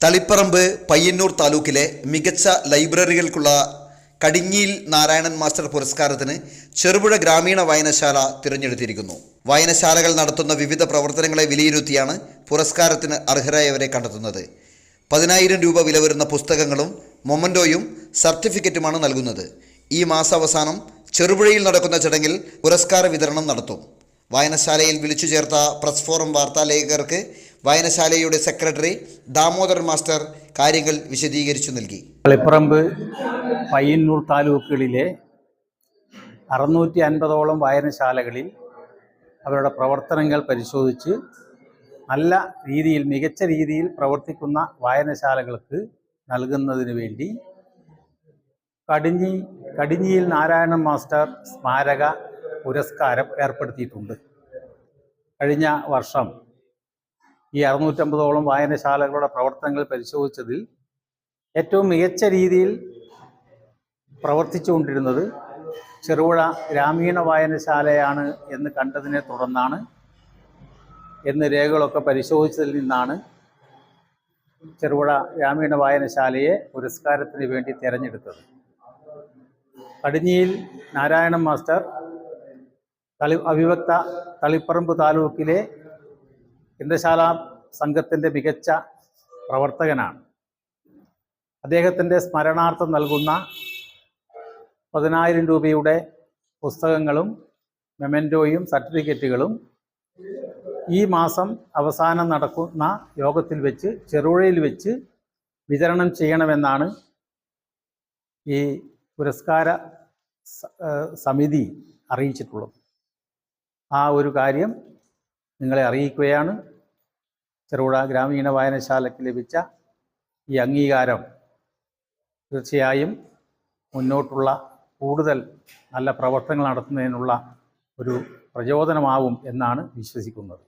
തളിപ്പറമ്പ് പയ്യന്നൂർ താലൂക്കിലെ മികച്ച ലൈബ്രറികൾക്കുള്ള കടിഞ്ഞിയിൽ നാരായണൻ മാസ്റ്റർ പുരസ്കാരത്തിന് ചെറുപുഴ ഗ്രാമീണ വായനശാല തിരഞ്ഞെടുത്തിരിക്കുന്നു. വായനശാലകൾ നടത്തുന്ന വിവിധ പ്രവർത്തനങ്ങളെ വിലയിരുത്തിയാണ് പുരസ്കാരത്തിന് അർഹരായവരെ കണ്ടെത്തുന്നത്. പതിനായിരം രൂപ വില വരുന്ന പുസ്തകങ്ങളും മൊമന്റോയും സർട്ടിഫിക്കറ്റുമാണ് നൽകുന്നത്. ഈ മാസാവസാനം ചെറുപുഴയിൽ നടക്കുന്ന ചടങ്ങിൽ പുരസ്കാര വിതരണം നടത്തും. വായനശാലയിൽ വിളിച്ചു ചേർത്ത പ്രസ് ഫോറം വാർത്താലേഖകർക്ക് വായനശാലയുടെ സെക്രട്ടറി ദാമോദർ മാസ്റ്റർ കാര്യങ്ങൾ വിശദീകരിച്ചു നൽകി. കളിപ്പറമ്പ് പയ്യന്നൂർ താലൂക്കുകളിലെ അറുന്നൂറ്റി അൻപതോളം വായനശാലകളിൽ അവരുടെ പ്രവർത്തനങ്ങൾ പരിശോധിച്ച് നല്ല രീതിയിൽ മികച്ച രീതിയിൽ പ്രവർത്തിക്കുന്ന വായനശാലകൾക്ക് നൽകുന്നതിന് വേണ്ടി കടിഞ്ഞി കടിഞ്ഞിയിൽ നാരായണൻ മാസ്റ്റർ സ്മാരക പുരസ്കാരം ഏർപ്പെടുത്തിയിട്ടുണ്ട്. കഴിഞ്ഞ വർഷം ഈ അറുന്നൂറ്റമ്പതോളം വായനശാലകളുടെ പ്രവർത്തനങ്ങൾ പരിശോധിച്ചതിൽ ഏറ്റവും മികച്ച രീതിയിൽ പ്രവർത്തിച്ചുകൊണ്ടിരുന്നത് ചെറുപുഴ ഗ്രാമീണ വായനശാലയാണ് എന്ന് കണ്ടതിനെ തുടർന്നാണ് എന്ന് രേഖകളൊക്കെ പരിശോധിച്ചതിൽ നിന്നാണ് ചെറുപുഴ ഗ്രാമീണ വായനശാലയെ പുരസ്കാരത്തിന് വേണ്ടി തിരഞ്ഞെടുത്തത്. കടിഞ്ഞിയിൽ നാരായണൻ മാസ്റ്റർ തളി അവിഭക്ത തളിപ്പറമ്പ് താലൂക്കിലെ ഗ്രന്ഥശാല സംഘത്തിന്റെ മികച്ച പ്രവർത്തകനാണ്. അദ്ദേഹത്തിന്റെ സ്മരണാർത്ഥം നൽകുന്ന പതിനായിരം രൂപയുടെ പുസ്തകങ്ങളും മെമന്റോയും സർട്ടിഫിക്കറ്റുകളും ഈ മാസം അവസാനം നടക്കുന്ന യോഗത്തിൽ വെച്ച് ചെറുപുഴയിൽ വെച്ച് വിതരണം ചെയ്യണമെന്നാണ് ഈ പുരസ്കാര സമിതി അറിയിച്ചിട്ടുള്ളത്. ആ ഒരു കാര്യം നിങ്ങളെ അറിയിക്കുകയാണ്. ചെറുപുഴ ഗ്രാമീണ വായനശാലയ്ക്ക് ലഭിച്ച ഈ അംഗീകാരം തീർച്ചയായും മുന്നോട്ടുള്ള കൂടുതൽ നല്ല പ്രവർത്തനങ്ങൾ നടത്തുന്നതിനുള്ള ഒരു പ്രചോദനമാവും എന്നാണ് വിശ്വസിക്കുന്നത്.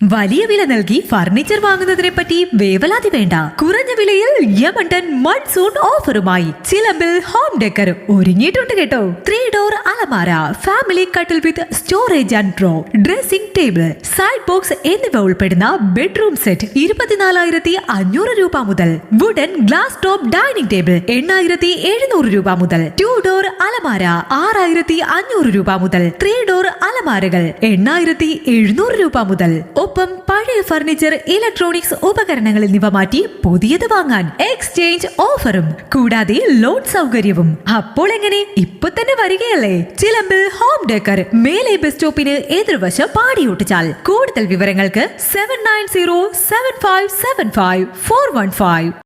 വലിയ വില നൽകി ഫർണിച്ചർ വാങ്ങുന്നതിനെ പറ്റി വേവലാതി വേണ്ട. കുറഞ്ഞ വിലയിൽ യമണ്ടൻ മൺസൂൺ ഓഫറുമായി ചിലമ്പിൽ ഹോം ഡെക്കർ ഒരുങ്ങിയിട്ടുണ്ട് കേട്ടോ. ത്രീ ഡോർ അലമാര ഫാമിലി കട്ടിൽ with storage and drawer dressing table side box എന്നിവ ഉൾപ്പെടുന്ന ബെഡ്റൂം സെറ്റ് ഇരുപത്തിനാലായിരത്തി അഞ്ഞൂറ് രൂപ മുതൽ wooden glass top dining table എണ്ണായിരത്തി എഴുന്നൂറ് രൂപ മുതൽ ടു ഡോർ അലമാര ആറായിരത്തി അഞ്ഞൂറ് രൂപ മുതൽ ത്രീ ഡോർ അലമാരകൾ എണ്ണായിരത്തി എഴുന്നൂറ് രൂപ മുതൽ. ഒപ്പം പഴയ ഫർണിച്ചർ ഇലക്ട്രോണിക്സ് ഉപകരണങ്ങൾ എന്നിവ മാറ്റി പുതിയത് വാങ്ങാൻ എക്സ്ചേഞ്ച് ഓഫറും കൂടാതെ ലോൺ സൗകര്യവും. അപ്പോൾ എങ്ങനെ? ഇപ്പൊ തന്നെ വരികയല്ലേ? ചിലമ്പിൽ ഹോം ഡെക്കർ മേലെ ബസ് സ്റ്റോപ്പിന് എതിർവശം പാടിയൊട്ടിച്ചാൽ. കൂടുതൽ വിവരങ്ങൾക്ക് seven nine zero seven five seven five four one five